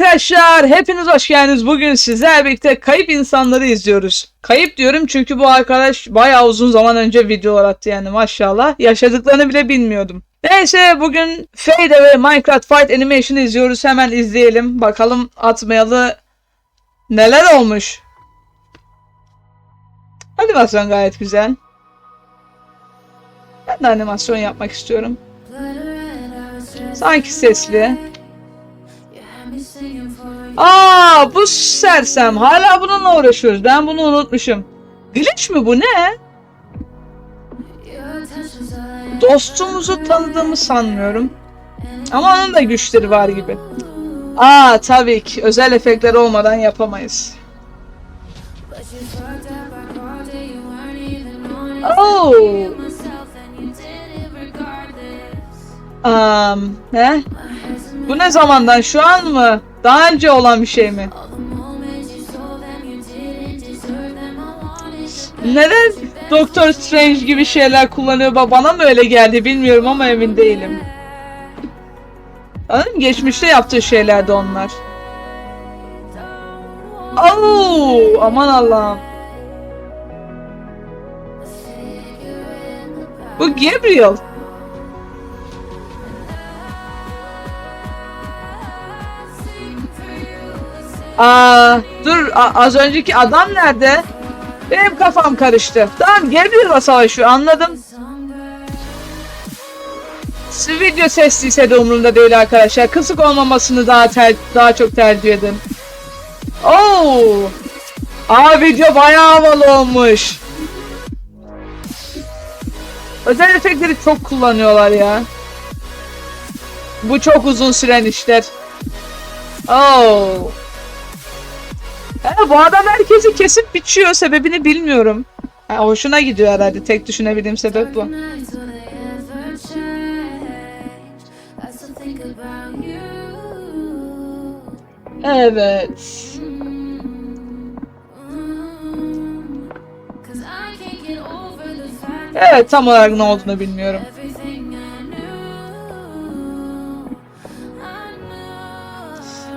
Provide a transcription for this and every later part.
arkadaşlar, hepiniz hoş geldiniz. Bugün sizlerle birlikte kayıp insanları izliyoruz. Kayıp diyorum çünkü bu arkadaş bayağı uzun zaman önce videolar attı yani maşallah. Yaşadıklarını bile bilmiyordum. Neyse bugün Fade ve Minecraft Fight Animation'ı izliyoruz. Hemen izleyelim. Bakalım atmayalı neler olmuş. Animasyon gayet güzel. Ben de animasyon yapmak istiyorum. Sanki sesli. Aa bu sersem. Hala bununla uğraşıyoruz. Ben bunu unutmuşum. Glitch mi bu ne? Dostumuzu tanıdığımı sanmıyorum. Ama onun da güçleri var gibi. Aa tabii ki. Özel efektler olmadan yapamayız. Oh. Um, ne? Bu ne zamandan? Şu an mı? Daha önce olan bir şey mi? Neden Doctor Strange gibi şeyler kullanıyor? Ba- Bana mı öyle geldi bilmiyorum ama emin değilim. Anladın mı? Geçmişte yaptığı şeylerdi onlar. Oo, aman Allah'ım. Bu Gabriel. Aa, dur a- az önceki adam nerede? Benim kafam karıştı. Tamam Gabriel'la savaşıyor anladım. Video sesliyse de umurumda değil arkadaşlar. Kısık olmamasını daha ter daha çok tercih edin. Oo! Aa video bayağı havalı olmuş. Özel efektleri çok kullanıyorlar ya. Bu çok uzun süren işler. Oo. Ha, bu adam herkesi kesip biçiyor. Sebebini bilmiyorum. Ha, hoşuna gidiyor herhalde. Tek düşünebildiğim sebep bu. Evet. Evet tam olarak ne olduğunu bilmiyorum.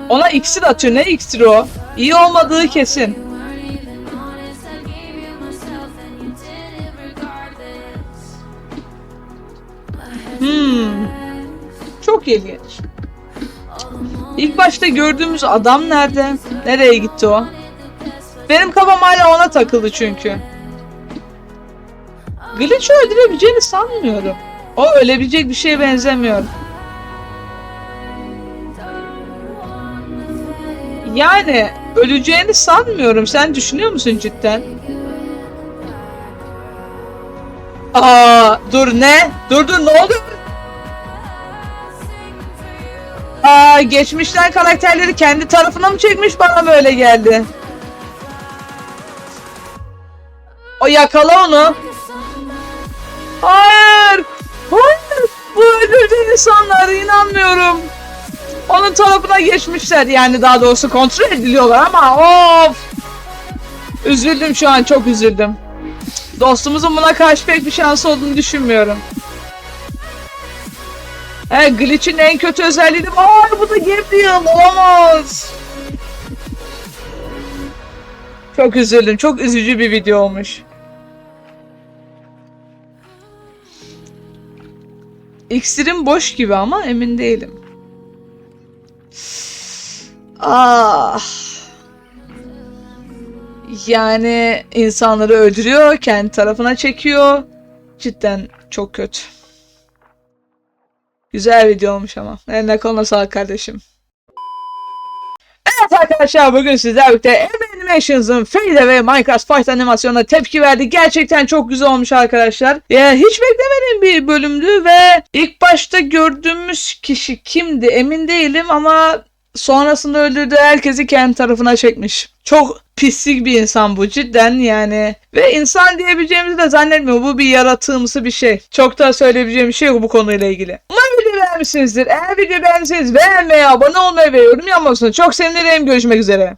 Ona iksir atıyor. Ne iksiri o? İyi olmadığı kesin. Hmm. Çok ilginç. İlk başta gördüğümüz adam nerede? Nereye gitti o? Benim kafam hala ona takıldı çünkü. Glitch'i öldürebileceğini sanmıyorum. O ölebilecek bir şeye benzemiyor. Yani öleceğini sanmıyorum. Sen düşünüyor musun cidden? Aa, dur ne? Dur dur ne oluyor? Aa, geçmişten karakterleri kendi tarafına mı çekmiş bana mı öyle geldi? O yakala onu. Hayır! Hayır! Bu öldürdüğü insanlar inanmıyorum. Onun tarafına geçmişler yani daha doğrusu kontrol ediliyorlar ama of! Üzüldüm şu an çok üzüldüm. Dostumuzun buna karşı pek bir şansı olduğunu düşünmüyorum. He Glitch'in en kötü özelliği Aa bu da Gabriel olamaz. Çok üzüldüm. Çok üzücü bir video olmuş. İksirim boş gibi ama emin değilim. Ah. Yani insanları öldürüyor, kendi tarafına çekiyor. Cidden çok kötü. Güzel video olmuş ama. Eline koluna sağlık kardeşim. Evet arkadaşlar bugün sizlerle birlikte M Animations'ın Fade ve Minecraft Fight animasyonuna tepki verdik. Gerçekten çok güzel olmuş arkadaşlar. Ya, hiç beklemediğim bir bölümdü ve ilk başta gördüğümüz kişi kimdi emin değilim ama sonrasında öldürdüğü herkesi kendi tarafına çekmiş. Çok pislik bir insan bu cidden yani. Ve insan diyebileceğimizi de zannetmiyorum. Bu bir yaratığımsı bir şey. Çok da söyleyebileceğim bir şey yok bu konuyla ilgili. Umarım video beğenmişsinizdir. Eğer video beğendiyseniz beğenmeyi, abone olmayı ve yorum yapmayı unutmayın. Çok sevinirim. Görüşmek üzere.